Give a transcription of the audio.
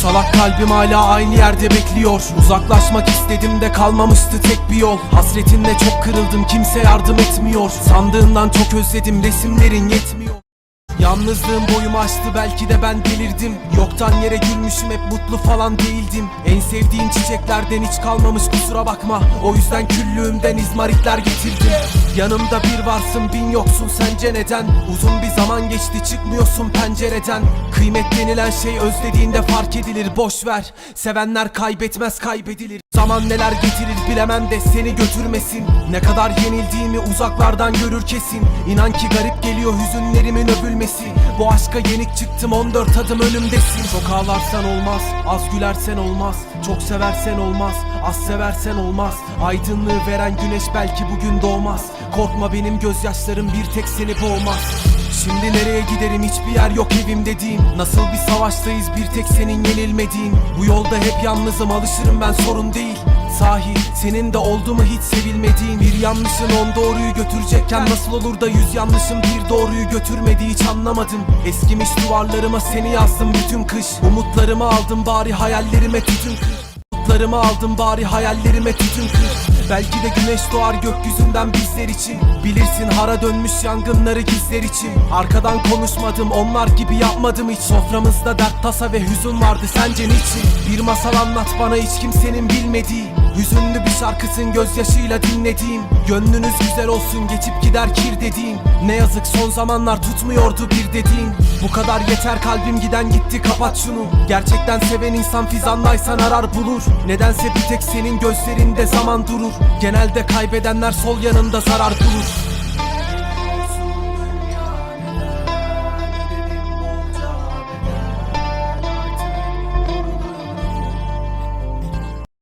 salak kalbim hala aynı yerde bekliyor. Uzaklaşmak istedim de kalmamıştı tek bir yol. Hasretinle çok kırıldım kimse yardım etmiyor. Sandığından çok özledim resimlerin yetmiyor Yalnızlığım boyumu aştı belki de ben delirdim. Yoktan yere gülmüşüm hep mutlu falan değildim. En sevdiğim çiçeklerden hiç kalmamış kusura bakma. O yüzden küllüğümden izmaritler getirdim. Yanımda bir varsın bin yoksun sence neden? Uzun bir zaman geçti çıkmıyorsun pencereden. Kıymet denilen şey özlediğinde fark edilir boş ver. Sevenler kaybetmez kaybedilir Zaman neler getirir bilemem de seni götürmesin. Ne kadar yenildiğimi uzaklardan görür kesin. İnan ki garip geliyor hüzünlerimin övülmesi. Bu aşka yenik çıktım 14 adım önümdesin. Çok ağlarsan olmaz az gülersen olmaz. Çok seversen olmaz az seversen olmaz. Aydınlığı veren güneş belki bugün doğmaz. Korkma benim gözyaşlarım bir tek seni boğmaz Şimdi nereye giderim? Hiçbir yer yok evim dediğim. Nasıl bir savaştayız? Bir tek senin yenilmediğin. Bu yolda hep yalnızım. Alışırım ben sorun değil. Sahi senin de oldu mu hiç sevilmediğin. Bir yanlışın on doğruyu götürecekken Nasıl olur da yüz yanlışın bir doğruyu götürmedi hiç anlamadım. Eskimiş duvarlarıma seni yazdım bütün kış. Umutlarımı aldım bari hayallerime tütün. kır Umutlarımı aldım bari hayallerime tütün kır. Belki de güneş doğar gökyüzünden bizler için. Bilirsin hara dönmüş yangınları gizler için. Arkadan konuşmadım onlar gibi yapmadım hiç. Soframızda dert tasa ve hüzün vardı sence niçin? Bir masal anlat bana hiç kimsenin bilmediği Hüzünlü bir şarkısın gözyaşıyla dinlediğim. Gönlünüz güzel olsun geçip gider kir dediğim. Ne yazık son zamanlar tutmuyordu bir dediğin Bu kadar yeter kalbim giden gitti kapat şunu. Gerçekten seven insan fizandaysan arar bulur. Nedense bir tek senin gözlerinde zaman durur. Genelde kaybedenler sol yanında zarar bulur